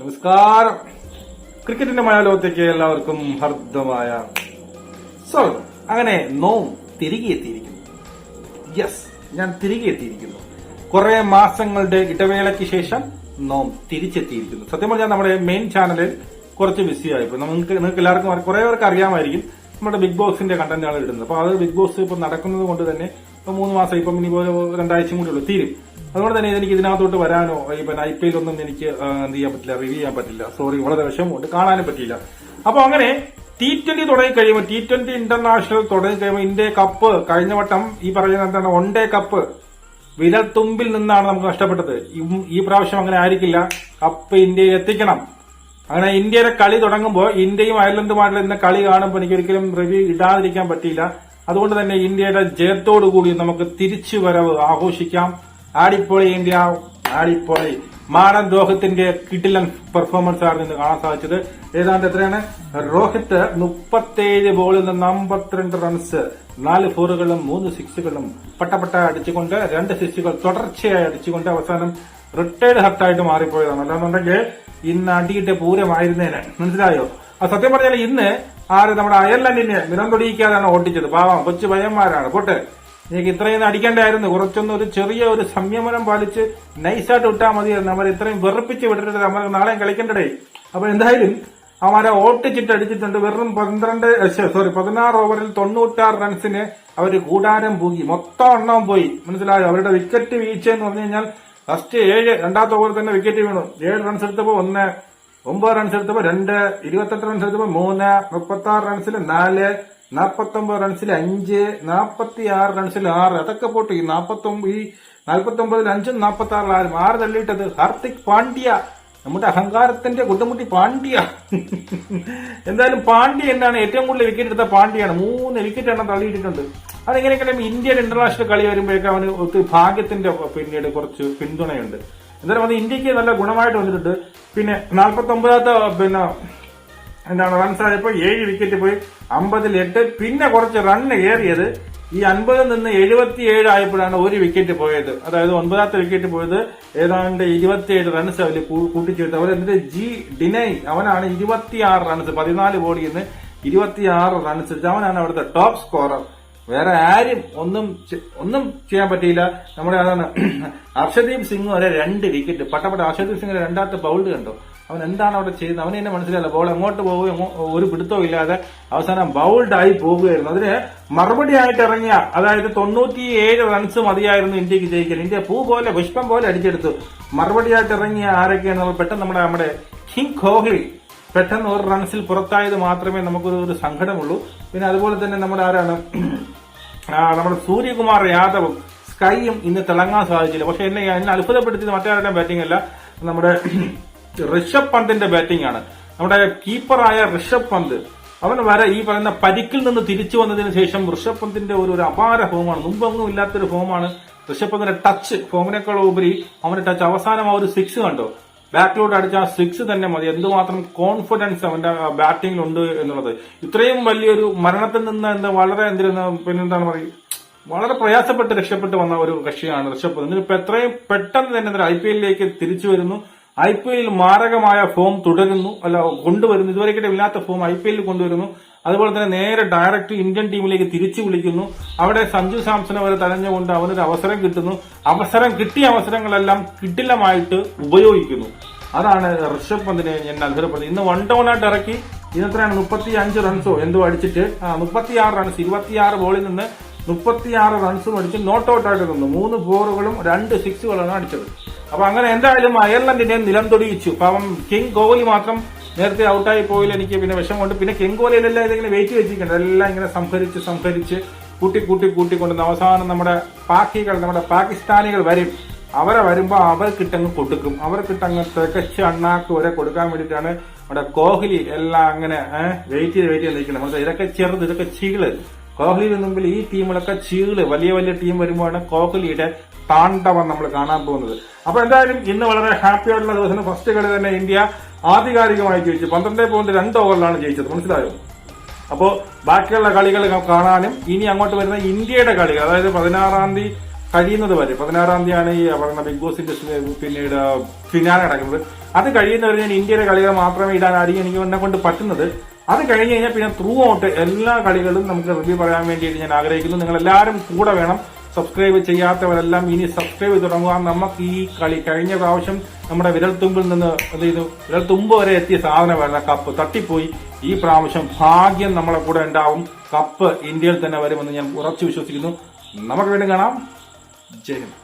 നമസ്കാരം. ക്രിക്കറ്റിന്റെ മലയാളത്തേക്ക് എല്ലാവർക്കും ഹർദ്ദമായ സ്വാഗതം. അങ്ങനെ നോം തിരികെ എത്തിയിരിക്കുന്നു. യെസ് ഞാൻ തിരികെ എത്തിയിരിക്കുന്നു. കുറെ മാസങ്ങളുടെ ഇടവേളയ്ക്ക് ശേഷം നോം തിരിച്ചെത്തിയിരിക്കുന്നു. സത്യം പറഞ്ഞാൽ നമ്മുടെ മെയിൻ ചാനലിൽ കുറച്ച് ബിസി ആയിപ്പോ നമുക്ക് നിങ്ങൾക്ക് എല്ലാവർക്കും കുറെ പേർക്ക് അറിയാമായിരിക്കും. നമ്മുടെ ബിഗ് ബോസിന്റെ കണ്ടന്റാണ് ഇടുന്നത്. അപ്പൊ അത് ബിഗ് ബോസ് ഇപ്പൊ നടക്കുന്നത് കൊണ്ട് തന്നെ ഇപ്പൊ മൂന്ന് മാസം ഇപ്പം ഇനി പോലെ രണ്ടാഴ്ചയും കൂടി ഉള്ളൂ. തീരും. അതുകൊണ്ട് തന്നെ എനിക്ക് ഇതിനകത്തോട്ട് വരാനോ ഈ പിന്നെ ഐ പി എല്ലൊന്നും എനിക്ക് എന്ത് ചെയ്യാൻ പറ്റില്ല റിവ്യൂ ചെയ്യാൻ പറ്റില്ല. സോറി വളരെ വിഷമമുണ്ട്. കാണാനും പറ്റിയില്ല. അപ്പൊ അങ്ങനെ ടി ട്വന്റി തുടങ്ങി കഴിയുമ്പോൾ ടി ട്വന്റി ഇന്റർനാഷണൽ തുടങ്ങി കഴിയുമ്പോൾ ഇന്ത്യ കപ്പ് കഴിഞ്ഞ വട്ടം ഈ പറയുന്ന എന്താണ് വൺ ഡേ കപ്പ് വിരൽ തുമ്പിൽ നിന്നാണ് നമുക്ക് നഷ്ടപ്പെട്ടത്. ഈ പ്രാവശ്യം അങ്ങനെ ആയിരിക്കില്ല. കപ്പ് ഇന്ത്യയിൽ എത്തിക്കണം. അങ്ങനെ ഇന്ത്യയുടെ കളി തുടങ്ങുമ്പോൾ ഇന്ത്യയും അയർലൻഡുമായിട്ടുള്ള ഇന്ന് കളി കാണുമ്പോൾ എനിക്ക് ഒരിക്കലും റിവ്യൂ ഇടാതിരിക്കാൻ പറ്റിയില്ല. അതുകൊണ്ട് തന്നെ ഇന്ത്യയുടെ ജയത്തോടു കൂടി നമുക്ക് തിരിച്ചു വരവ് ആഘോഷിക്കാം. ആടിപ്പൊളി ഇന്ത്യ ആടിപ്പൊളി. മാടൻ രോഹിത്തിന്റെ കിടിലൻ പെർഫോമൻസ് ആണ് ഇന്ന് കാണാൻ സാധിച്ചത്. ഏതാണ്ട് എത്രയാണ്? രോഹിത് മുപ്പത്തേഴ് ബോളിൽ നിന്ന് അമ്പത്തിരണ്ട് റൺസ് നാല് ഫോറുകളും മൂന്ന് സിക്സുകളും പട്ടപ്പട്ട അടിച്ചുകൊണ്ട് രണ്ട് സിക്സുകൾ തുടർച്ചയായി അടിച്ചുകൊണ്ട് അവസാനം റിട്ടയർഡ് ഹർട്ടായിട്ട് മാറിപ്പോയതാണ്. അല്ലാന്നുണ്ടെങ്കിൽ ഇന്ന് അടിയിട്ട് പൂരമായിരുന്നേനെ. മനസ്സിലായോ? ആ സത്യം പറഞ്ഞാൽ ഇന്ന് ആര് നമ്മുടെ അയർലൻഡിനെ നിലം തൊടിയിക്കാതാണ് ഓട്ടിച്ചത് പാവം കൊച്ചു പയ്യന്മാരാണ്. പോട്ടെ. എനിക്ക് ഇത്രയും അടിക്കേണ്ടായിരുന്നു. കുറച്ചൊന്നും ഒരു ചെറിയ ഒരു സംയമനം പാലിച്ച് നൈസായിട്ട് വിട്ടാൽ മതിയായിരുന്നു അവർ ഇത്രയും വെറുപ്പിച്ച് വിടരുത് നമ്മൾ നാളെയും കളിക്കണ്ടേ അപ്പൊ എന്തായാലും അവരെ ഓട്ടിച്ചിട്ട് അടിച്ചിട്ടുണ്ട്. വെറും പന്ത്രണ്ട് സോറി പതിനാറ് ഓവറിൽ തൊണ്ണൂറ്റാറ് റൺസിന് അവർ കൂടാരം പൂകി മൊത്തം എണ്ണവും പോയി. മനസ്സിലായോ? അവരുടെ വിക്കറ്റ് വീഴ്ച എന്ന് പറഞ്ഞു കഴിഞ്ഞാൽ ഫസ്റ്റ് ഏഴ് രണ്ടാമത്തെ ഓവറിൽ തന്നെ വിക്കറ്റ് വീണു. ഏഴ് റൺസ് എടുത്തപ്പോ ഒന്ന് ഒമ്പത് റൺസ് എടുത്തപ്പോ രണ്ട് ഇരുപത്തെട്ട് റൺസ് എടുത്തപ്പോ മൂന്ന് മുപ്പത്തി ആറ് റൺസിൽ നാല് നാൽപ്പത്തി ഒമ്പത് റൺസിൽ അഞ്ച് നാൽപ്പത്തി ആറ് റൺസിൽ ആറ്. അതൊക്കെ പോട്ട് ഈ നാൽപ്പത്തൊമ്പത് ഈ നാൽപ്പത്തൊമ്പതിൽ അഞ്ചും നാൽപ്പത്തി ആറിൽ ആരും ആറ് തള്ളിയിട്ടത്? ഹാർദിക് പാണ്ഡ്യ. നമ്മുടെ അഹങ്കാരത്തിന്റെ കുട്ടമുട്ടി പാണ്ഡ്യ. എന്തായാലും പാണ്ഡ്യ എന്നാണ് ഏറ്റവും കൂടുതൽ വിക്കറ്റ് എടുത്ത പാണ്ഡ്യയാണ്. മൂന്ന് വിക്കറ്റ് എണ്ണം തള്ളിയിട്ടുണ്ട് അതെങ്ങനെയൊക്കെ ഇന്ത്യൻ ഇന്റർനാഷണൽ കളി വരുമ്പോഴേക്കും അവന് ഒത്തിരി ഭാഗ്യത്തിന്റെ പിന്നീട് കുറച്ച് പിന്തുണയുണ്ട്. എന്തായാലും അത് ഇന്ത്യയ്ക്ക് നല്ല ഗുണമായിട്ട് വന്നിട്ടുണ്ട്. പിന്നെ നാൽപ്പത്തി ഒമ്പതാമത്തെ പിന്നെ എന്താണ് റൺസ് ആയപ്പോൾ ഏഴ് വിക്കറ്റ് പോയി. അമ്പതിൽ എട്ട്. പിന്നെ കുറച്ച് റണ്ണ് കയറിയത് ഈ അൻപതിൽ നിന്ന് എഴുപത്തിയേഴ് ആയപ്പോഴാണ് ഒരു വിക്കറ്റ് പോയത്. അതായത് ഒൻപതാമത്തെ വിക്കറ്റ് പോയത്. ഏതാണ്ട് ഇരുപത്തിയേഴ് റൺസ് അവർ കൂട്ടിച്ചേർത്ത്. അവർ എന്നിട്ട് ജി ഡിനൈ. അവനാണ് ഇരുപത്തിയാറ് റൺസ് പതിനാല് ബോളിൽ നിന്ന് ഇരുപത്തിയാറ് റൺസ് അവനാണ് അവിടുത്തെ ടോപ്പ് സ്കോറർ വേറെ ആരും ഒന്നും ഒന്നും ചെയ്യാൻ പറ്റിയില്ല. നമ്മുടെ അതാണ് ഹർഷദീപ് സിംഗ് വരെ രണ്ട് വിക്കറ്റ് പട്ടപ്പെട്ട അർഷദീപ് സിംഗിന്റെ രണ്ടാമത്തെ ബൗൾഡ് കണ്ടോ. അവൻ എന്താണ് അവിടെ ചെയ്യുന്നത്? അവനെ തന്നെ മനസ്സിലായില്ല. ബോൾ എങ്ങോട്ട് പോവുകയോ ഒരു പിടുത്തവും ഇല്ലാതെ അവസാനം ബൗൾഡ് ആയി പോവുകയായിരുന്നു അതിന് മറുപടി ആയിട്ട് ഇറങ്ങിയ അതായത് തൊണ്ണൂറ്റിയേഴ് റൺസ് മതിയായിരുന്നു ഇന്ത്യയ്ക്ക് ജയിക്കാൻ. ഇന്ത്യ പൂ പോലെ പുഷ്പം പോലെ അടിച്ചെടുത്തു. മറുപടിയായിട്ട് ഇറങ്ങിയ ആരൊക്കെയാണ് പെട്ടെന്ന് നമ്മുടെ നമ്മുടെ കിങ് കോഹ്ലി പെട്ടെന്ന് ഒരു റൺസിൽ പുറത്തായത് മാത്രമേ നമുക്കൊരു ഒരു സങ്കടമുള്ളൂ. പിന്നെ അതുപോലെ തന്നെ നമ്മുടെ ആരാണ്? നമ്മുടെ സൂര്യകുമാർ യാദവും സ്കൈയും ഇന്ന് തിളങ്ങാൻ സാധിച്ചില്ല. പക്ഷെ എന്നെ എന്നെ അത്ഭുതപ്പെടുത്തിയത് മറ്റാരുടെ ബാറ്റിംഗ് അല്ല. നമ്മുടെ ഋഷഭ് പന്തിന്റെ ബാറ്റിംഗ് ആണ്. നമ്മുടെ കീപ്പറായ ഋഷഭ് പന്ത് അവൻ വരെ ഈ പറയുന്ന പരിക്കിൽ നിന്ന് തിരിച്ചു വന്നതിന് ശേഷം ഋഷഭ് പന്തിന്റെ ഒരു ഒരു അപാര ഫോമാണ് മുമ്പൊന്നും ഇല്ലാത്തൊരു ഫോമാണ് ഋഷഭ് പന്തിന്റെ ടച്ച് ഫോമിനേക്കാൾ ഉപരി അവന്റെ ടച്ച് അവസാനം ആ ഒരു സിക്സ് കണ്ടോ. ബാറ്റിലോട്ട് അടിച്ച ആ സിക്സ് തന്നെ മതി. എന്തുമാത്രം കോൺഫിഡൻസ് അവന്റെ ബാറ്റിംഗിൽ ഉണ്ട് എന്നുള്ളത്. ഇത്രയും വലിയൊരു മരണത്തിൽ നിന്ന് എന്താ വളരെ എന്തിരുന്ന പിന്നെന്താണ് പറയുക? വളരെ പ്രയാസപ്പെട്ട് രക്ഷപ്പെട്ട് വന്ന ഒരു കക്ഷിയാണ് ഋഷഭ് പന്ത് ഇപ്പൊ എത്രയും പെട്ടെന്ന് തന്നെ ഐ പി എല്ലിലേക്ക് തിരിച്ചു വരുന്നു. ഐ പി എല്ലിൽ മാരകമായ ഫോം തുടരുന്നു. അല്ല കൊണ്ടുവരുന്നു. ഇതുവരെയ്ക്കിടെ ഇല്ലാത്ത ഫോം ഐ പി എല്ലിൽ കൊണ്ടുവരുന്നു. അതുപോലെ തന്നെ നേരെ ഡയറക്റ്റ് ഇന്ത്യൻ ടീമിലേക്ക് തിരിച്ചു വിളിക്കുന്നു. അവിടെ സഞ്ജു സാംസനെ വരെ തഴഞ്ഞുകൊണ്ട് അവനൊരു അവസരം കിട്ടുന്നു. അവസരം കിട്ടിയ അവസരങ്ങളെല്ലാം കിട്ടില്ലമായിട്ട് ഉപയോഗിക്കുന്നു. അതാണ് ഋഷഭ് പന്തിനെ ഞാൻ അത്ഭുതപ്പെടുന്നത് ഇന്ന് വൺ ഡൗൺ ആയിട്ട് ഇറക്കി. ഇന്നത്രയാണ് മുപ്പത്തി അഞ്ച് റൺസോ എന്തോ അടിച്ചിട്ട്. മുപ്പത്തിയാറ് റൺസ് ഇരുപത്തിയാറ് ബോളിൽ നിന്ന് മുപ്പത്തിയാറ് റൺസും അടിച്ച് നോട്ട് ഔട്ട് ആയിട്ട് നിന്നു. മൂന്ന് ഫോറുകളും രണ്ട് സിക്സുകളാണ് അടിച്ചത്. അപ്പൊ അങ്ങനെ എന്തായാലും അയർലൻഡിനെ നിലം തൊടിയിച്ചു അപ്പം കിങ് കോഹ്ലി മാത്രം നേരത്തെ ഔട്ടായി പോയില്ല എനിക്ക് പിന്നെ വിഷമമുണ്ട്. പിന്നെ കിങ് കോഹ്ലിയിലെല്ലാം ഇതിങ്ങനെ വെയിറ്റ് വെച്ചിരിക്കുന്നത് എല്ലാം ഇങ്ങനെ സംഭരിച്ച് സംഭരിച്ച് കൂട്ടി കൂട്ടി കൂട്ടിക്കൊണ്ടുവന്ന് അവസാനം നമ്മുടെ പാക്കികൾ നമ്മുടെ പാകിസ്ഥാനികൾ വരും. അവരെ വരുമ്പോൾ അവർക്കിട്ടങ്ങ് കൊടുക്കും. അവർക്കിട്ടങ്ങ് തികച്ച് അണ്ണാക്ക് വരെ കൊടുക്കാൻ വേണ്ടിയിട്ടാണ് നമ്മുടെ കോഹ്ലി എല്ലാം അങ്ങനെ വെയിറ്റ് ചെയ്ത് വെയിറ്റ് ചെയ്ത് നിൽക്കുന്നത്. ഇതൊക്കെ ചെറുത് ഇതൊക്കെ ചീൾ. കോഹ്ലിയുടെ മുമ്പിൽ ഈ ടീമുകളൊക്കെ ചീൾ വലിയ വലിയ ടീം വരുമ്പോഴാണ് കോഹ്ലിയുടെ താണ്ഡവം നമ്മൾ കാണാൻ പോകുന്നത്. അപ്പൊ എന്തായാലും ഇന്ന് വളരെ ഹാപ്പി ആയിട്ടുള്ള ദിവസം ഫസ്റ്റ് കളി തന്നെ ഇന്ത്യ ആധികാരികമായി ജയിച്ചു. പന്ത്രണ്ട് പോയിന്റ് രണ്ട് ഓവറിലാണ് ജയിച്ചത്. മനസ്സിലായോ? അപ്പോ ബാക്കിയുള്ള കളികൾ കാണാനും ഇനി അങ്ങോട്ട് വരുന്ന ഇന്ത്യയുടെ കളികൾ അതായത് പതിനാറാം തീയതി കഴിയുന്നത് വരെ. പതിനാറാം തീയതിയാണ് ഈ പറയുന്ന ബിഗ് ബോസിന്റെ പിന്നീട് ഫിനാലെ നടക്കുന്നത്. അത് കഴിയുന്നവരെ ഞാൻ ഇന്ത്യയുടെ കളികൾ മാത്രമേ ഇടാനായിരിക്കും എനിക്ക് എന്നെ കൊണ്ട് പറ്റുന്നത്. അത് കഴിഞ്ഞ് കഴിഞ്ഞാൽ പിന്നെ ത്രൂ ഔട്ട് എല്ലാ കളികളും നമുക്ക് റിവ്യൂ പറയാൻ വേണ്ടിയിട്ട് ഞാൻ ആഗ്രഹിക്കുന്നു. നിങ്ങൾ എല്ലാവരും കൂടെ വേണം സബ്സ്ക്രൈബ് ചെയ്യാത്തവരെല്ലാം ഇനി സബ്സ്ക്രൈബ് തുടങ്ങുക. നമുക്ക് ഈ കളി കഴിഞ്ഞ പ്രാവശ്യം നമ്മുടെ വിരൽത്തുമ്പിൽ നിന്ന് അതായത് വിരൽത്തുമ്പ് വരെ എത്തിയ സാധനമായിരുന്നു കപ്പ് തട്ടിപ്പോയി. ഈ പ്രാവശ്യം ഭാഗ്യം നമ്മളെ കൂടെ ഉണ്ടാവും. കപ്പ് ഇന്ത്യയിൽ തന്നെ വരുമെന്ന് ഞാൻ ഉറച്ചു വിശ്വസിക്കുന്നു. നമുക്ക് വീണ്ടും കാണാം. ജയ്